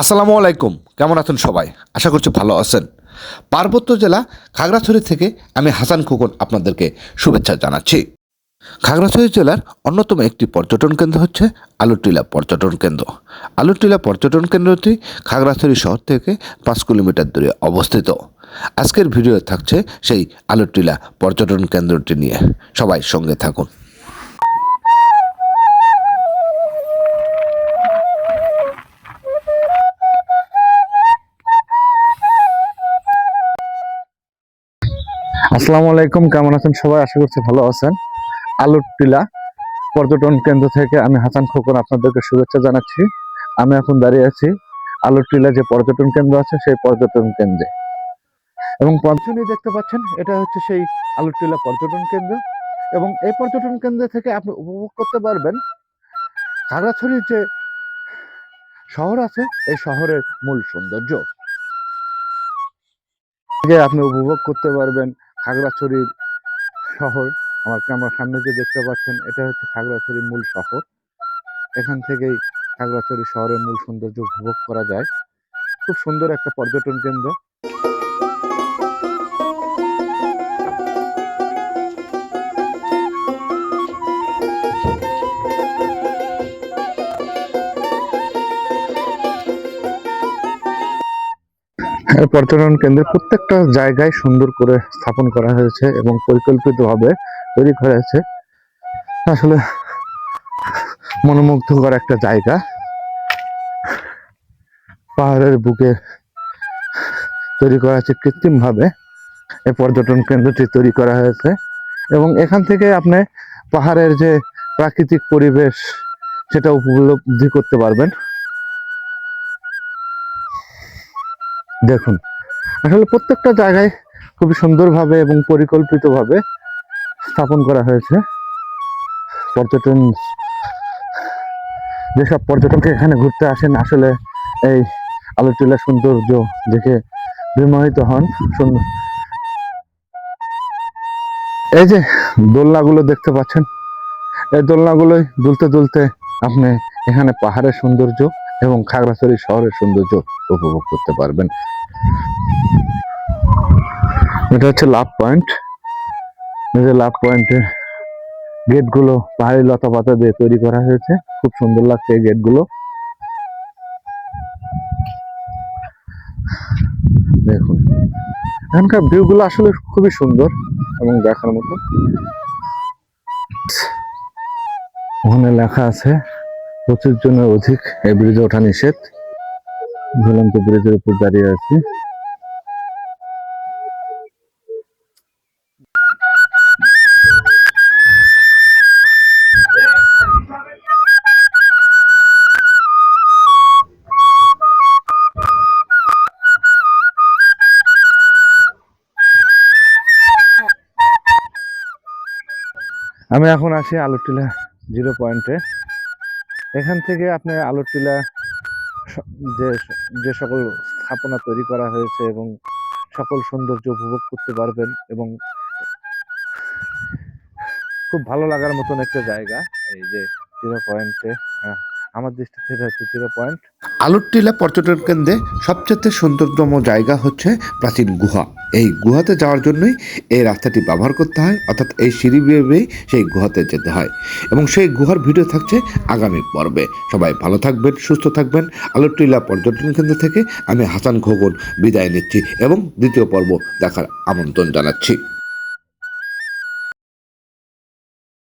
আসসালামু আলাইকুম, কেমন আছেন সবাই? আশা করছি ভালো আছেন। পার্বত্য জেলা খাগড়াছড়ি থেকে আমি হাসান খোকন আপনাদেরকে শুভেচ্ছা জানাচ্ছি। খাগড়াছড়ি জেলার অন্যতম একটি পর্যটন কেন্দ্র হচ্ছে আলুটিলা পর্যটন কেন্দ্র। আলুটিলা পর্যটন কেন্দ্রটি খাগড়াছড়ি শহর থেকে পাঁচ কিলোমিটার দূরে অবস্থিত। আজকের ভিডিও থাকছে সেই আলুটিলা পর্যটন কেন্দ্রটি নিয়ে। সবাই সঙ্গে থাকুন। আসসালামু আলাইকুম, কেমন আছেন সবাই? আশা করছি ভালো আছেন। আলুর টিলা পর্যটন কেন্দ্র থেকে আমি হাসান খোকন আপনাদেরকে শুভেচ্ছা জানাচ্ছি। আমি এখন দাঁড়িয়ে আছি আলুর টিলা যে পর্যটন কেন্দ্র আছে, সেই পর্যটন কেন্দ্রে। এবং পঞ্চমী দেখতে পাচ্ছেন, এটা হচ্ছে সেই আলুর টিলা পর্যটন কেন্দ্র। এবং এই পর্যটন কেন্দ্র থেকে আপনি উপভোগ করতে পারবেন খাগড়াছড়ির যে শহর আছে, এই শহরের মূল সৌন্দর্য। আপনি উপভোগ করতে পারবেন খাগড়াছড়ির শহর। আমার ক্যামেরার সামনে যে দেখতে পাচ্ছেন, এটা হচ্ছে খাগড়াছড়ির মূল শহর। এখান থেকেই খাগড়াছড়ি শহরের মূল সৌন্দর্য উপভোগ করা যায়। খুব সুন্দর একটা পর্যটন কেন্দ্র। পর্যটন কেন্দ্রের প্রত্যেকটা জায়গায় সুন্দর করে স্থাপন করা হয়েছে এবং পরিকল্পিতভাবে তৈরি করা হয়েছে। আসলে মনোমুগ্ধকর একটা জায়গা। পাহাড়ের বুকে তৈরি করা হয়েছে কৃত্রিমভাবে। এই পর্যটন কেন্দ্রটি তৈরি করা হয়েছে এবং এখান থেকে আপনি পাহাড়ের যে প্রাকৃতিক পরিবেশ, সেটা উপলব্ধি করতে পারবেন। দেখুন, আসলে প্রত্যেকটা জায়গায় খুবই সুন্দরভাবে এবং পরিকল্পিতভাবে স্থাপন করা হয়েছে। পর্যটন, যেসব পর্যটক এখানে ঘুরতে আসেন, আসলে এই আলোটিলা সৌন্দর্য দেখে বিমোহিত হন। সুন্দর এই যে দোলনাগুলো দেখতে পাচ্ছেন, এই দোলনাগুলোই দুলতে দুলতে আপনি এখানে পাহাড়ের সৌন্দর্য এবং খাগড়াছড়ি শহরের সৌন্দর্য উপভোগ করতে পারবেন। এটা হচ্ছে লাভ পয়েন্ট। যে লাভ পয়েন্টের গেটগুলো পাহাড়ি লতা পাতা দিয়ে তৈরি করা হয়েছে। খুব সুন্দর লাগছে এই গেটগুলো। দেখুন, এখানকার ভিউগুলো আসলে খুবই সুন্দর এবং দেখার মতো। ওখানে লেখা আছে পঁচিশ জনের অধিক এই ব্রিজে ওঠা নিষেধ। ঝুলন্ত ব্রিজের উপর দাঁড়িয়ে আছি। আমি এখন আছি আলুটিলা জিরো পয়েন্টে। এখান থেকে আপনি আলোর টিলা যে যে সকল স্থাপনা তৈরি করা হয়েছে এবং সকল সৌন্দর্য উপভোগ করতে পারবেন এবং খুব ভালো লাগার মতন একটা জায়গা, এই যে জিরো পয়েন্টে আমার দৃষ্টিতে হচ্ছে জিরো পয়েন্ট আলুরটিলা পর্যটন কেন্দ্রে সবচেয়ে সুন্দরতম জায়গা হচ্ছে প্রাচীন গুহা। এই গুহাতে যাওয়ার জন্যই এই রাস্তাটি ব্যবহার করতে হয়, অর্থাৎ এই সিঁড়ি বেয়ে সেই গুহাতে যেতে হয়। এবং সেই গুহার ভিডিও থাকছে আগামী পর্বে। সবাই ভালো থাকবেন, সুস্থ থাকবেন। আলুরটিলা পর্যটন কেন্দ্র থেকে আমি হাসান খোকন বিদায় নিচ্ছি এবং দ্বিতীয় পর্ব দেখার আমন্ত্রণ জানাচ্ছি।